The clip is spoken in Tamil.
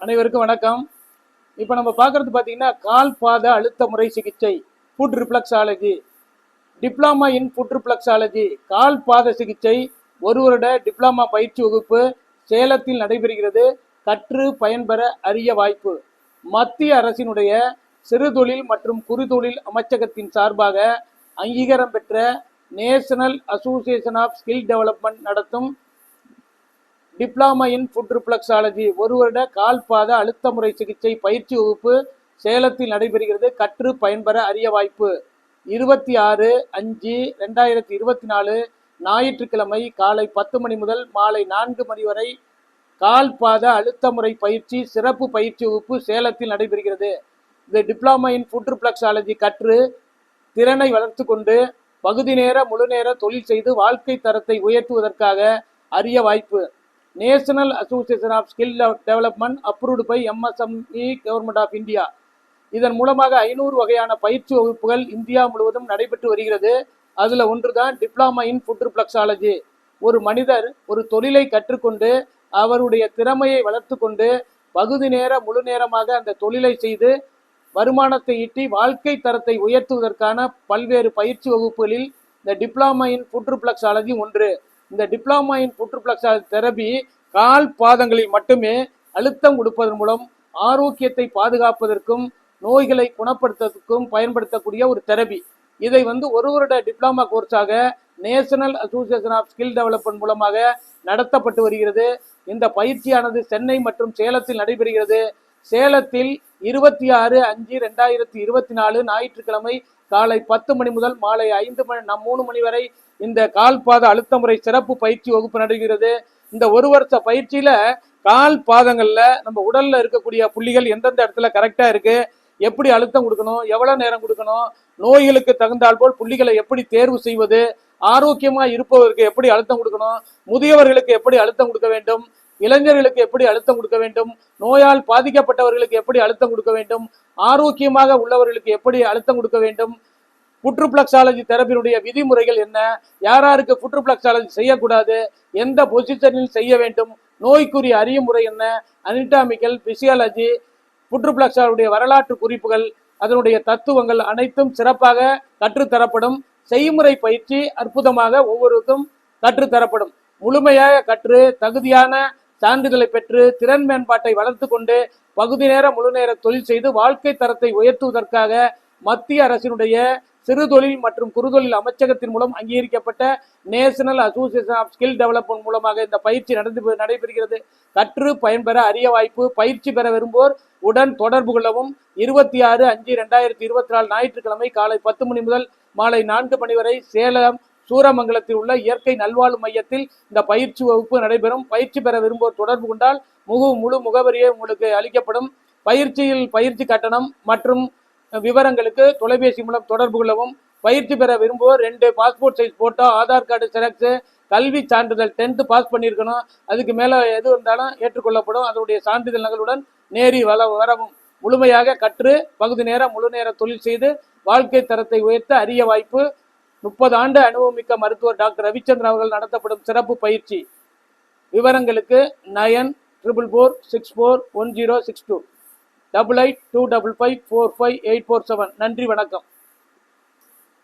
அனைவருக்கும் வணக்கம். இப்போ நம்ம பார்க்குறது பார்த்தீங்கன்னா கால் பாத அழுத்த முறை சிகிச்சை foot reflexology diploma in foot reflexology கால் பாத சிகிச்சை ஒரு வருட டிப்ளமா பயிற்சி வகுப்பு சேலத்தில் நடைபெறுகிறது. கற்று பயன்பெற அரிய வாய்ப்பு. மத்திய அரசினுடைய சிறுதொழில் மற்றும் குறுதொழில் அமைச்சகத்தின் சார்பாக அங்கீகாரம் பெற்ற national association of skill development நடத்தும் டிப்ளமா இன் ஃபுட் ரிப்ளக்ஸாலஜி ஒரு வருட கால்பாத அழுத்த முறை சிகிச்சை பயிற்சி வகுப்பு சேலத்தில் நடைபெறுகிறது. கற்று பயன்பெற அரிய வாய்ப்பு. இருபத்தி ஆறு அஞ்சு ரெண்டாயிரத்தி இருபத்தி நாலு ஞாயிற்றுக்கிழமை காலை பத்து மணி முதல் மாலை நான்கு மணி வரை கால்பாத அழுத்த முறை பயிற்சி சிறப்பு பயிற்சி வகுப்பு சேலத்தில் நடைபெறுகிறது. இந்த டிப்ளமா இன் ஃபுட் ரிப்ளக்ஸாலஜி கற்று திறனை வளர்த்து கொண்டு பகுதி நேர முழு நேர தொழில் செய்து வாழ்க்கை தரத்தை உயர்த்துவதற்காக அரிய வாய்ப்பு. National association of skill development approved by MSME government of India இதன் மூலமாக ஐநூறு வகையான பயிற்சி வகுப்புகள் இந்தியா முழுவதும் நடைபெற்று வருகிறது. அதில் ஒன்று தான் டிப்ளமா இன் ஃபுட் ஒரு மனிதர் ஒரு தொழிலை கற்றுக்கொண்டு அவருடைய திறமையை வளர்த்து கொண்டு பகுதி நேர முழு நேரமாக அந்த தொழிலை செய்து வருமானத்தை ஈட்டி வாழ்க்கை தரத்தை உயர்த்துவதற்கான பல்வேறு பயிற்சி வகுப்புகளில் இந்த டிப்ளமா இன் ஃபுட் ஒன்று. இந்த டிப்ளமா இன் ஃபுட் தெரபி கால் பாதங்களில் மட்டுமே அழுத்தம் கொடுப்பதன் மூலம் ஆரோக்கியத்தை பாதுகாப்பதற்கும் நோய்களை குணப்படுத்துவதற்கும் பயன்படுத்தக்கூடிய ஒரு தெரபி. இதை வந்து ஒரு வருட diploma கோர்ஸாக national association of skill development மூலமாக நடத்தப்பட்டு வருகிறது. இந்த பயிற்சியானது சென்னை மற்றும் சேலத்தில் நடைபெறுகிறது. சேலத்தில் இருபத்தி ஆறு அஞ்சு ரெண்டாயிரத்தி இருபத்தி நாலு ஞாயிற்றுக்கிழமை காலை பத்து மணி முதல் மாலை ஐந்து மணி நம் மூணு மணி வரை இந்த கால்பாத அழுத்த முறை சிறப்பு பயிற்சி வகுப்பு நடைகிறது இந்த ஒரு வருஷ பயிற்சியில கால் பாதங்கள்ல நம்ம உடல்ல இருக்கக்கூடிய புள்ளிகள் எந்தெந்த இடத்துல கரெக்டா இருக்கு எப்படி அழுத்தம் கொடுக்கணும் எவ்வளவு நேரம் கொடுக்கணும் நோய்களுக்கு தகுந்தால் போல் புள்ளிகளை எப்படி தேர்வு செய்வது ஆரோக்கியமா இருப்பவருக்கு எப்படி அழுத்தம் கொடுக்கணும் முதியவர்களுக்கு எப்படி அழுத்தம் கொடுக்க வேண்டும் இளைஞர்களுக்கு எப்படி அழுத்தம் கொடுக்க வேண்டும்? நோயால் பாதிக்கப்பட்டவர்களுக்கு எப்படி அழுத்தம் கொடுக்க வேண்டும்? ஆரோக்கியமாக உள்ளவர்களுக்கு எப்படி அழுத்தம் கொடுக்க வேண்டும்? புற்றுப்ளக்ஸாலஜி தெரப்பினுடைய விதிமுறைகள் என்ன? யாராருக்கு புற்றுப்ளக்ஸாலஜி செய்யக்கூடாது? எந்த பொசிஷனில் செய்ய வேண்டும்? நோய்க்குரிய அறிய முறை என்ன? அனிட்டாமிக்கல் பிசியாலஜி புற்றுப்ளக்ஸாலுடைய வரலாற்று குறிப்புகள் அதனுடைய தத்துவங்கள் அனைத்தும் சிறப்பாக கற்றுத்தரப்படும். செய்முறை பயிற்சி அற்புதமாக ஒவ்வொருவருக்கும் கற்றுத்தரப்படும். முழுமையாக கற்று தகுதியான சான்றிதழை பெற்று திறன் மேம்பாட்டை வளர்த்து கொண்டு பகுதி நேர முழு நேர தொழில் செய்து வாழ்க்கை தரத்தை உயர்த்துவதற்காக மத்திய அரசினுடைய சிறு தொழில் மற்றும் குறுதொழில் அமைச்சகத்தின் மூலம் அங்கீகரிக்கப்பட்ட national association of skill development மூலமாக இந்த பயிற்சி நடந்து நடைபெறுகிறது. கற்று பயன்பெற அரிய வாய்ப்பு பயிற்சி பெற விரும்புவோர் உடன் தொடர்பு கொள்ளவும். இருபத்தி ஆறு அஞ்சு ரெண்டாயிரத்தி இருபத்தி நாலு ஞாயிற்றுக்கிழமை காலை பத்து மணி முதல் மாலை நான்கு மணி வரை சேலம் சூரமங்கலத்தில் உள்ள இயற்கை நல்வாழ்வு மையத்தில் இந்த பயிற்சி வகுப்பு நடைபெறும். பயிற்சி பெற விரும்புவோர் தொடர்பு கொண்டால் முழு முழு முகவரியே உங்களுக்கு அளிக்கப்படும். பயிற்சியில் பயிற்சி கட்டணம் மற்றும் விவரங்களுக்கு தொலைபேசி மூலம் தொடர்பு கொள்ளவும். பயிற்சி பெற விரும்புவோர் ரெண்டு passport size photo Aadhaar card xerox கல்வி சான்றிதழ் டென்த்து பாஸ் பண்ணியிருக்கணும். அதுக்கு மேலே எது இருந்தாலும் ஏற்றுக்கொள்ளப்படும். அதனுடைய சான்றிதழ் நகலுடன் நேரி வள வரவும். முழுமையாக கற்று பகுதி நேரம் முழு நேர தொழில் செய்து வாழ்க்கை தரத்தை உயர்த்த அரிய வாய்ப்பு முப்பது ஆண்டு அனுபவமிக்க மருத்துவர் டாக்டர் ரவிச்சந்திரன் அவர்கள் நடத்தப்படும் சிறப்பு பயிற்சி. விவரங்களுக்கு nine triple four six four one zero six two. Double eight two double five four five eight four seven. நன்றி வணக்கம்.